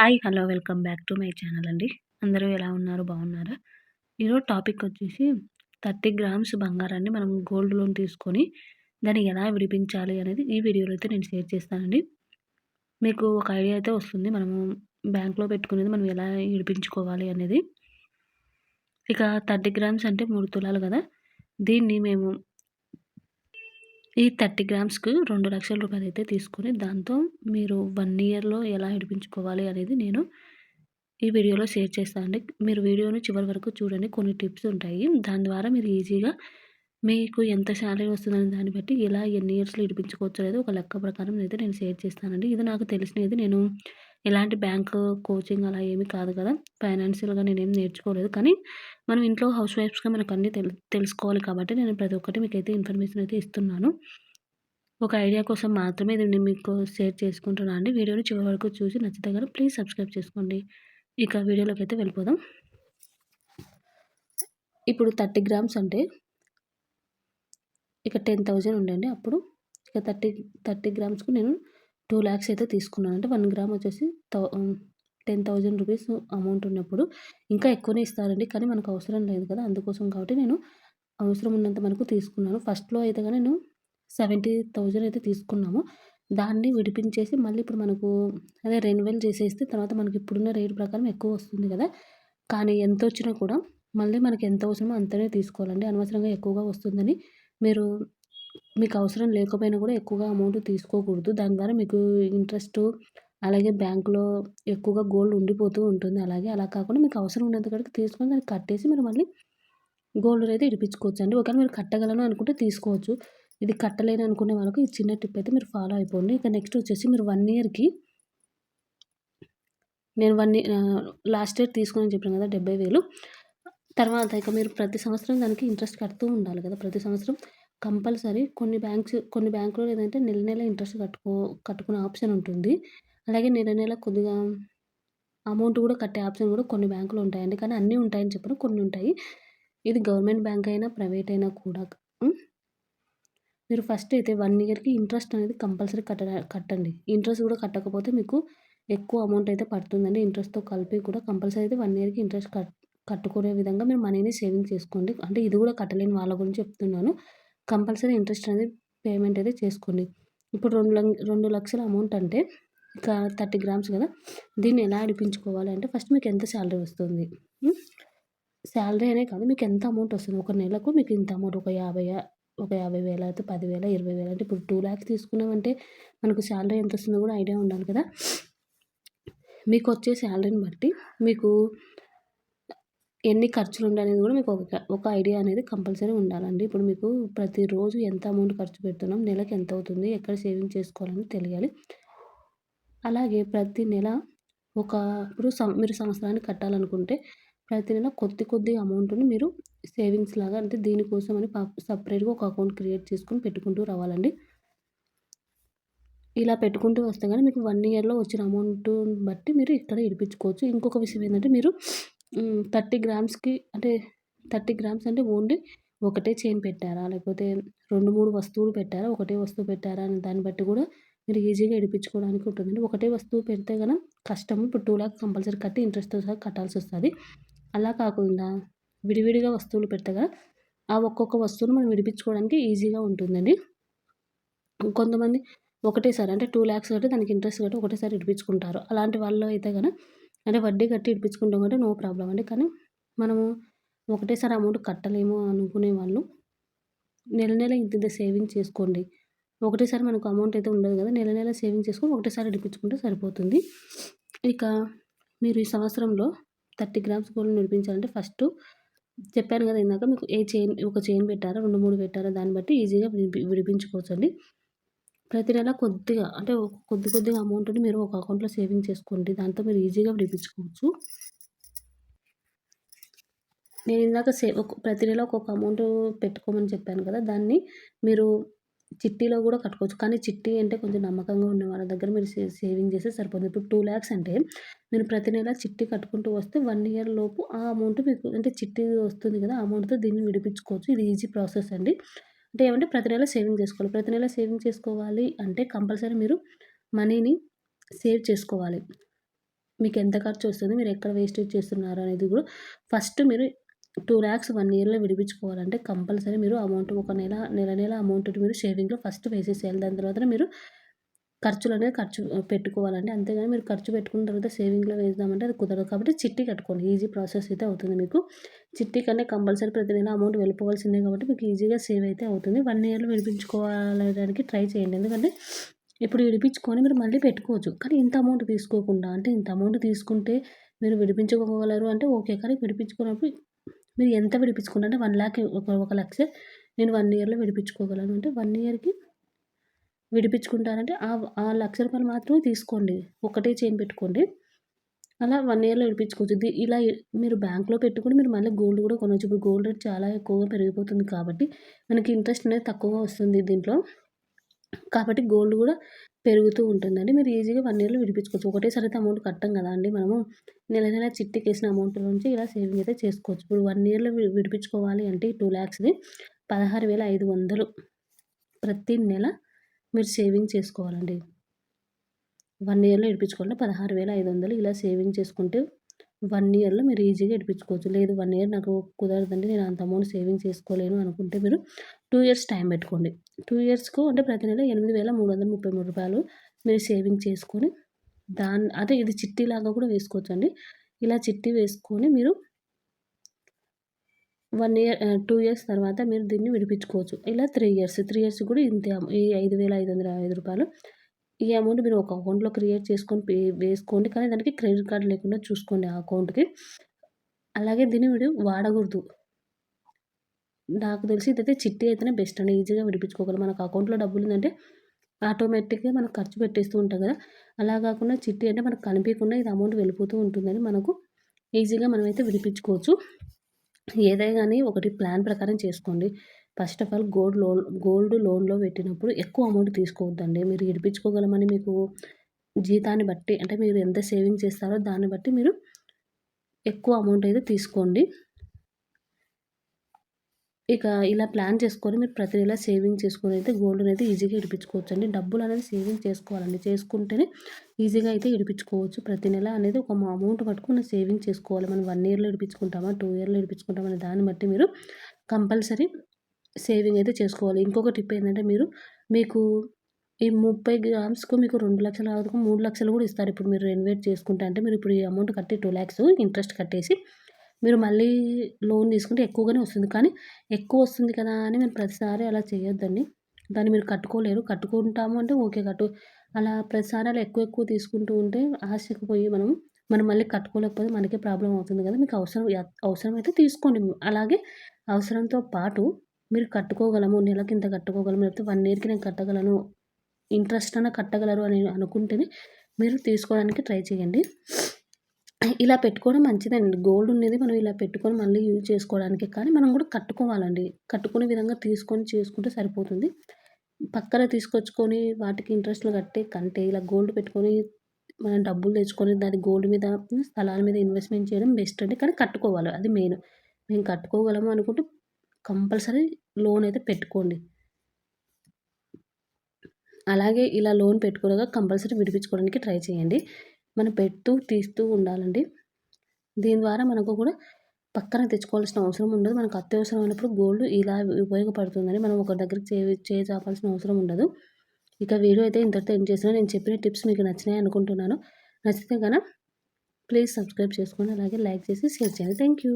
Hi hello welcome back to my channel అండి. అందరూ ఎలా ఉన్నారు? బాగున్నారా? ఈరోజు టాపిక్ వచ్చేసి థర్టీ గ్రామ్స్ బంగారాన్ని మనం గోల్డ్ లోన్ తీసుకొని దాన్ని ఎలా విడిపించాలి అనేది ఈ వీడియోలో అయితే నేను షేర్ చేస్తానండి. మీకు ఒక ఐడియా అయితే వస్తుంది. మనము బ్యాంక్లో పెట్టుకునేది మనం ఎలా విడిపించుకోవాలి అనేది. ఇక థర్టీ గ్రామ్స్ అంటే మూడు తులాలు కదా. దీన్ని మేము ఈ థర్టీ గ్రామ్స్కి రెండు లక్షల రూపాయలు అయితే తీసుకొని దాంతో మీరు వన్ ఇయర్లో ఎలా విడిపించుకోవాలి అనేది నేను ఈ వీడియోలో షేర్ చేస్తానండి మీరు వీడియోని చివరి వరకు చూడండి. కొన్ని టిప్స్ ఉంటాయి. దాని ద్వారా మీరు ఈజీగా మీకు ఎంత శాలరీ వస్తుందని దాన్ని బట్టి ఎలా ఎన్ని ఇయర్స్లో విడిపించుకోవచ్చు అనేది ఒక లెక్క ప్రకారం అయితే నేను షేర్ చేస్తానండి. ఇది నాకు తెలిసినది. నేను ఎలాంటి బ్యాంక్ కోచింగ్ అలా ఏమీ కాదు కదా. ఫైనాన్షియల్గా నేనేం నేర్చుకోలేదు. కానీ మనం ఇంట్లో హౌస్ వైఫ్స్గా మనకు అన్నీ తెలు తెలుసుకోవాలి కాబట్టి నేను ప్రతి ఒక్కటి మీకైతే ఇన్ఫర్మేషన్ అయితే ఇస్తున్నాను. ఒక ఐడియా కోసం మాత్రమే ఇది నేను మీకు షేర్ చేసుకుంటున్నాను అండి. వీడియోని చివరి వరకు చూసి నచ్చితే కానీ ప్లీజ్ సబ్స్క్రైబ్ చేసుకోండి. ఇక వీడియోలోకి అయితే వెళ్ళిపోదాం. ఇప్పుడు థర్టీ గ్రామ్స్ అంటే ఇక టెన్ థౌజండ్ ఉండండి అప్పుడు. ఇక థర్టీ థర్టీ గ్రామ్స్కు నేను టూ ల్యాక్స్ అయితే తీసుకున్నాను. అంటే వన్ గ్రామ్ వచ్చేసి టెన్ థౌజండ్ రూపీస్ అమౌంట్ ఉన్నప్పుడు ఇంకా ఎక్కువనే ఇస్తారండి. కానీ మనకు అవసరం లేదు కదా అందుకోసం కాబట్టి నేను అవసరం ఉన్నంత మనకు తీసుకున్నాను. ఫస్ట్లో అయితే కానీ నేను సెవెంటీ థౌజండ్ అయితే తీసుకున్నాము. దాన్ని విడిపించేసి మళ్ళీ ఇప్పుడు మనకు అదే రెన్యువల్ చేసేస్తే తర్వాత మనకి ఇప్పుడున్న రేటు ప్రకారం ఎక్కువ వస్తుంది కదా. కానీ ఎంత వచ్చినా కూడా మళ్ళీ మనకి ఎంత అవసరమో అంతనే తీసుకోవాలండి. అనవసరంగా ఎక్కువగా వస్తుందని మీరు మీకు అవసరం లేకపోయినా కూడా ఎక్కువగా అమౌంట్ తీసుకోకూడదు. దాని ద్వారా మీకు ఇంట్రెస్ట్ అలాగే బ్యాంకులో ఎక్కువగా గోల్డ్ ఉండిపోతూ ఉంటుంది. అలాగే అలా కాకుండా మీకు అవసరం ఉన్నంత కాడికి తీసుకొని దాన్ని కట్టేసి మీరు మళ్ళీ గోల్డ్ అయితే ఇడిపించుకోవచ్చు అండి ఒకవేళ మీరు కట్టగలను అనుకుంటే తీసుకోవచ్చు. ఇది కట్టలేను అనుకునే వాళ్ళకి ఈ చిన్న టిప్ అయితే మీరు ఫాలో అయిపోండి. ఇక నెక్స్ట్ వచ్చేసి మీరు వన్ ఇయర్కి నేను వన్ లాస్ట్ ఇయర్ తీసుకుని చెప్పాను కదా డెబ్బై వేలు. తర్వాత ఇక మీరు ప్రతి సంవత్సరం దానికి ఇంట్రెస్ట్ కడుతూ ఉండాలి కదా. ప్రతి సంవత్సరం కంపల్సరీ కొన్ని బ్యాంక్స్ కొన్ని బ్యాంకులో ఏంటంటే నెల నెల ఇంట్రెస్ట్ కట్టుకో కట్టుకునే ఆప్షన్ ఉంటుంది. అలాగే నెల నెల కొద్దిగా అమౌంట్ కూడా కట్టే ఆప్షన్ కూడా కొన్ని బ్యాంకులు ఉంటాయండి. కానీ అన్నీ ఉంటాయని చెప్పను. కొన్ని ఉంటాయి. ఇది గవర్నమెంట్ బ్యాంక్ అయినా ప్రైవేట్ అయినా కూడా. మీరు ఫస్ట్ అయితే వన్ ఇయర్కి ఇంట్రెస్ట్ అనేది కంపల్సరీ కట్ట కట్టండి. ఇంట్రెస్ట్ కూడా కట్టకపోతే మీకు ఎక్కువ అమౌంట్ అయితే పడుతుందండి. ఇంట్రెస్ట్తో కలిపి కూడా కంపల్సరీ అయితే వన్ ఇయర్కి ఇంట్రెస్ట్ కట్ కట్టుకునే విధంగా మీరు మనీని సేవింగ్ చేసుకోండి. అంటే ఇది కూడా కట్టలేని వాళ్ళ గురించి చెప్తున్నాను. కంపల్సరీ ఇంట్రెస్ట్ అనేది పేమెంట్ అయితే చేసుకోండి. ఇప్పుడు రెండు రెండు లక్షల అమౌంట్ అంటే ఇక థర్టీ గ్రామ్స్ కదా దీన్ని ఎలా అడిపించుకోవాలి అంటే ఫస్ట్ మీకు ఎంత శాలరీ వస్తుంది? శాలరీ అనే కాదు మీకు ఎంత అమౌంట్ వస్తుంది? ఒక నెలకు మీకు ఇంత అమౌంట్ ఒక యాభై ఒక యాభై వేల అయితే పదివేల ఇరవై వేల అంటే ఇప్పుడు టూ ల్యాక్స్ తీసుకున్నామంటే మనకు శాలరీ ఎంత వస్తుందో కూడా ఐడియా ఉండాలి కదా. మీకు వచ్చే శాలరీని బట్టి మీకు ఎన్ని ఖర్చులు అనేది కూడా మీకు ఒక ఒక ఐడియా అనేది కంపల్సరీ ఉండాలండి. ఇప్పుడు మీకు ప్రతిరోజు ఎంత అమౌంట్ ఖర్చు పెడుతున్నాం నెలకు ఎంత అవుతుంది ఎక్కడ సేవింగ్ చేసుకోవాలని తెలియాలి. అలాగే ప్రతి నెల ఒక ఇప్పుడు మీరు సంవత్సరానికి కట్టాలనుకుంటే ప్రతి నెల కొద్ది కొద్ది అమౌంట్ని మీరు సేవింగ్స్ లాగా అంటే దీనికోసం అని సపరేట్గా ఒక అకౌంట్ క్రియేట్ చేసుకొని పెట్టుకుంటూ రావాలండి. ఇలా పెట్టుకుంటూ వస్తే కానీ మీకు వన్ ఇయర్లో వచ్చిన అమౌంట్ బట్టి మీరు ఇక్కడ ఇడిపించుకోవచ్చు ఇంకొక విషయం ఏంటంటే మీరు థర్టీ గ్రామ్స్కి అంటే థర్టీ గ్రామ్స్ అంటే ఓన్లీ ఒకటే చైన్ పెట్టారా? లేకపోతే రెండు మూడు వస్తువులు పెట్టారా? ఒకటే వస్తువు పెట్టారా? అని దాన్ని బట్టి కూడా మీరు ఈజీగా ఇడిపించుకోవడానికి ఉంటుందండి ఒకటే వస్తువు పెడితే కనుక కష్టం ఇప్పుడు టూ ల్యాక్స్ కంపల్సరీ కట్టి ఇంట్రెస్ట్తో సహా కట్టాల్సి వస్తుంది. అలా కాకుండా విడివిడిగా వస్తువులు పెడితే కదా ఆ ఒక్కొక్క వస్తువును మనం విడిపించుకోవడానికి ఈజీగా ఉంటుందండి. కొంతమంది ఒకటేసారి అంటే టూ ల్యాక్స్ కట్టి దానికి ఇంట్రెస్ట్ కట్టి ఒకటేసారి ఇడిపించుకుంటారు అలాంటి వాళ్ళు అయితే కనుక అంటే వడ్డీ కట్టి ఇడిపించుకుంటాం కంటే నో ప్రాబ్లం అండి. కానీ మనము ఒకటేసారి అమౌంట్ కట్టలేము అనుకునే వాళ్ళు నెల నెల ఇంత ఇంత సేవింగ్ చేసుకోండి. ఒకటేసారి మనకు అమౌంట్ అయితే ఉండదు కదా నెల నెల సేవింగ్ చేసుకొని ఒకటేసారి ఇడిపించుకుంటే సరిపోతుంది. ఇక మీరు ఈ సంవత్సరంలో థర్టీ గ్రామ్స్ గోల్డ్ నడిపించాలంటే ఫస్ట్ చెప్పాను కదా ఇందాక మీకు ఏ చైన్ ఒక చైన్ పెట్టారా రెండు మూడు పెట్టారా దాన్ని బట్టి ఈజీగా విడిపించుకోవచ్చు అండి ప్రతి నెల కొద్దిగా అంటే కొద్ది కొద్దిగా అమౌంట్ని మీరు ఒక అకౌంట్లో సేవింగ్ చేసుకోండి. దాంతో మీరు ఈజీగా విడిపించుకోవచ్చు. నేను ఇందాక సే ప్రతి నెల ఒక్కొక్క అమౌంట్ పెట్టుకోమని చెప్పాను కదా దాన్ని మీరు చిట్టీలో కూడా కట్టుకోవచ్చు. కానీ చిట్టి అంటే కొంచెం నమ్మకంగా ఉన్న వాళ్ళ దగ్గర మీరు సే సేవింగ్ చేస్తే సరిపోతుంది ఇప్పుడు టూ ల్యాక్స్ అంటే మీరు ప్రతి నెల చిట్టి కట్టుకుంటూ వస్తే వన్ ఇయర్ లోపు ఆ అమౌంట్ మీకు అంటే చిట్టి వస్తుంది కదా ఆ అమౌంట్తో దీన్ని విడిపించుకోవచ్చు. ఇది ఈజీ ప్రాసెస్ అండి. అంటే ఏమంటే ప్రతి నెల సేవింగ్ చేసుకోవాలి. ప్రతి నెల సేవింగ్ చేసుకోవాలి అంటే కంపల్సరీ మీరు మనీని సేవ్ చేసుకోవాలి. మీకు ఎంత ఖర్చు వస్తుంది మీరు ఎక్కడ వేస్టేజ్ చేస్తున్నారు అనేది కూడా ఫస్ట్ మీరు టూ ల్యాక్స్ వన్ ఇయర్లో విడిపించుకోవాలంటే కంపల్సరీ మీరు అమౌంట్ ఒక నెల నెల నెల అమౌంట్ మీరు సేవింగ్లో ఫస్ట్ వేసేసేయాలి. దాని తర్వాత మీరు ఖర్చులు అనేది ఖర్చు పెట్టుకోవాలండి. అంతేగాని మీరు ఖర్చు పెట్టుకున్న తర్వాత సేవింగ్లో వేద్దామంటే అది కుదరదు. కాబట్టి చిట్టి కట్టుకోండి. ఈజీ ప్రాసెస్ అయితే అవుతుంది మీకు. చిట్టి కన్నా కంపల్సరీ ప్రతి నెల అమౌంట్ వెళ్ళిపోవాల్సిందే కాబట్టి మీకు ఈజీగా సేవ్ అయితే అవుతుంది. వన్ ఇయర్లో విడిపించుకోవాలడానికి ట్రై చేయండి. ఎందుకంటే ఇప్పుడు విడిపించుకొని మీరు మళ్ళీ పెట్టుకోవచ్చు. కానీ ఇంత అమౌంట్ తీసుకోకుండా అంటే ఇంత అమౌంట్ తీసుకుంటే మీరు విడిపించుకోగలరు అంటే ఓకే. కానీ విడిపించుకున్నప్పుడు మీరు ఎంత విడిపించుకుంటే వన్ ల్యాక్ ఒక ఒక లక్ష నేను వన్ ఇయర్లో విడిపించుకోగలను. అంటే వన్ ఇయర్కి విడిపించుకుంటారంటే ఆ లక్ష రూపాయలు మాత్రమే తీసుకోండి. ఒకటే చైన్ పెట్టుకోండి. అలా వన్ ఇయర్లో విడిపించుకోవచ్చు. ఇలా మీరు బ్యాంక్లో పెట్టుకుని మీరు మళ్ళీ గోల్డ్ కూడా కొనవచ్చు ఇప్పుడు గోల్డ్ రేట్ చాలా ఎక్కువగా పెరిగిపోతుంది కాబట్టి మనకి ఇంట్రెస్ట్ అనేది తక్కువగా వస్తుంది దీంట్లో. కాబట్టి గోల్డ్ కూడా పెరుగుతూ ఉంటుందండి. మీరు ఈజీగా వన్ ఇయర్లో విడిపించుకోవచ్చు. ఒకటేసారి అయితే అమౌంట్ కట్టం కదా అండి మనము. నెల నెల చిట్టికి వేసిన అమౌంట్ నుంచి ఇలా సేవింగ్ అయితే చేసుకోవచ్చు. ఇప్పుడు వన్ ఇయర్లో విడిపించుకోవాలి అంటే టూ ల్యాక్స్ది పదహారు వేల ఐదు వందలు ప్రతి నెల మీరు సేవింగ్ చేసుకోవాలండి. వన్ ఇయర్లో ఇడిపించుకోవాలంటే పదహారు వేల ఐదు వందలు ఇలా సేవింగ్ చేసుకుంటే వన్ ఇయర్లో మీరు ఈజీగా ఇడిపించుకోవచ్చు లేదు వన్ ఇయర్ నాకు కుదరదండి నేను అంత అమౌంట్ సేవింగ్ చేసుకోలేను అనుకుంటే మీరు టూ ఇయర్స్ టైం పెట్టుకోండి. టూ ఇయర్స్కు అంటే ప్రతి నెల ఎనిమిది వేల మూడు వందల ముప్పై మూడు రూపాయలు మీరు సేవింగ్ చేసుకొని దాన్ని అదే ఇది చిట్టీలాగా కూడా వేసుకోవచ్చు అండి ఇలా చిట్టి వేసుకొని మీరు వన్ ఇయర్ టూ ఇయర్స్ తర్వాత మీరు దీన్ని విడిపించుకోవచ్చు. ఇలా త్రీ ఇయర్స్ త్రీ ఇయర్స్ కూడా ఇంతే ఈ ఐదు వేల ఐదు వందల ఐదు రూపాయలు. ఈ అమౌంట్ మీరు ఒక అకౌంట్లో క్రియేట్ చేసుకొని పే వేసుకోండి. కానీ దానికి క్రెడిట్ కార్డ్ లేకుండా చూసుకోండి ఆ అకౌంట్కి అలాగే దీన్ని మీరు వాడకూడదు. నాకు తెలిసి ఇదైతే చిట్టి అయితేనే బెస్ట్ అండి. ఈజీగా విడిపించుకోగలం. మనకు అకౌంట్లో డబ్బులు ఉందంటే ఆటోమేటిక్గా మనకు ఖర్చు పెట్టేస్తూ ఉంటాం కదా. అలా కాకుండా చిట్టి అంటే మనకు కనిపించకుండా ఇది అమౌంట్ వెళ్ళిపోతూ ఉంటుందని మనకు ఈజీగా మనమైతే విడిపించుకోవచ్చు. ఏదైనా కానీ ఒకటి ప్లాన్ ప్రకారం చేసుకోండి. First of all gold loan gold లోన్లో పెట్టినప్పుడు ఎక్కువ అమౌంట్ తీసుకోవద్దండి. మీరు విడిపించుకోగలమని మీకు జీతాన్ని బట్టి అంటే మీరు ఎంత సేవింగ్ చేస్తారో దాన్ని బట్టి మీరు ఎక్కువ అమౌంట్ అయితే తీసుకోండి. ఇక ఇలా ప్లాన్ చేసుకొని మీరు ప్రతి నెల సేవింగ్ చేసుకొని అయితే గోల్డ్ అయితే ఈజీగా ఇడిపించుకోవచ్చు అండి డబ్బులు అనేది సేవింగ్ చేసుకోవాలండి. చేసుకుంటేనే ఈజీగా అయితే ఇడిపించుకోవచ్చు. ప్రతి నెల అనేది ఒక అమౌంట్ పట్టుకుని సేవింగ్ చేసుకోవాలి. మనం వన్ ఇయర్లో ఇడిపించుకుంటామా? టూ ఇయర్లో ఇడిపించుకుంటామా? అనే దాన్ని బట్టి మీరు కంపల్సరీ సేవింగ్ అయితే చేసుకోవాలి. ఇంకొక టిప్ ఏంటంటే మీరు మీకు ఈ ముప్పై గ్రామ్స్కు మీకు రెండు లక్షల వరకు మూడు లక్షలు కూడా ఇస్తారు. ఇప్పుడు మీరు ఇన్వైట్ చేసుకుంటే అంటే మీరు ఇప్పుడు ఈ అమౌంట్ కట్టి టూ ల్యాక్స్ ఇంట్రెస్ట్ కట్టేసి మీరు మళ్ళీ లోన్ తీసుకుంటే ఎక్కువగానే వస్తుంది. కానీ ఎక్కువ వస్తుంది కదా అని మీరు ప్రతిసారి అలా చేయొద్దండి. దాన్ని మీరు కట్టుకోలేరు. కట్టుకుంటాము అంటే ఓకే కట్టు. అలా ప్రతిసారి అలా ఎక్కువ ఎక్కువ తీసుకుంటూ ఉంటే ఆశకు పోయి మనం మనం మళ్ళీ కట్టుకోలేకపోతే మనకే ప్రాబ్లం అవుతుంది కదా. మీకు అవసరం అవసరం అయితే తీసుకోండి. అలాగే అవసరంతో పాటు మీరు కట్టుకోగలము. నెలకి ఇంత కట్టుకోగలము. లేకపోతే వన్ ఇయర్కి నేను కట్టగలను. ఇంట్రెస్ట్ అన్న కట్టగలరు అని అనుకుంటేనే మీరు తీసుకోవడానికి ట్రై చేయండి. ఇలా పెట్టుకోవడం మంచిదండి. గోల్డ్ ఉన్నది మనం ఇలా పెట్టుకొని మళ్ళీ యూజ్ చేసుకోవడానికి. కానీ మనం కూడా కట్టుకోవాలండి. కట్టుకునే విధంగా తీసుకొని చేసుకుంటే సరిపోతుంది. పక్కన తీసుకొచ్చుకొని వాటికి ఇంట్రెస్ట్లు కట్టే కంటే ఇలా గోల్డ్ పెట్టుకొని మనం డబ్బులు తెచ్చుకొని దాని గోల్డ్ మీద స్థలాల మీద ఇన్వెస్ట్మెంట్ చేయడం బెస్ట్ అండి. కానీ కట్టుకోవాలి. అది మెయిన్ మేము కట్టుకోగలము అనుకుంటే కంపల్సరీ లోన్ అయితే పెట్టుకోండి. అలాగే ఇలా లోన్ పెట్టుకోలేక కంపల్సరీ విడిపించుకోవడానికి ట్రై చేయండి. మనం పెడుతూ తీస్తూ ఉండాలండి. దీని ద్వారా మనకు కూడా పక్కన తెచ్చుకోవాల్సిన అవసరం ఉండదు. మనకు అత్యవసరమైనప్పుడు గోల్డ్ ఇలా ఉపయోగపడుతుందని మనం ఒక దగ్గరికి చే చేచాపాల్సిన అవసరం ఉండదు. ఇక వీడియో అయితే ఇంతటితో ఏం చేసినా నేను చెప్పిన టిప్స్ మీకు నచ్చినాయి అనుకుంటున్నాను. నచ్చితే కనుక ప్లీజ్ సబ్స్క్రైబ్ చేసుకోండి అలాగే లైక్ చేసి షేర్ చేయండి. Thank you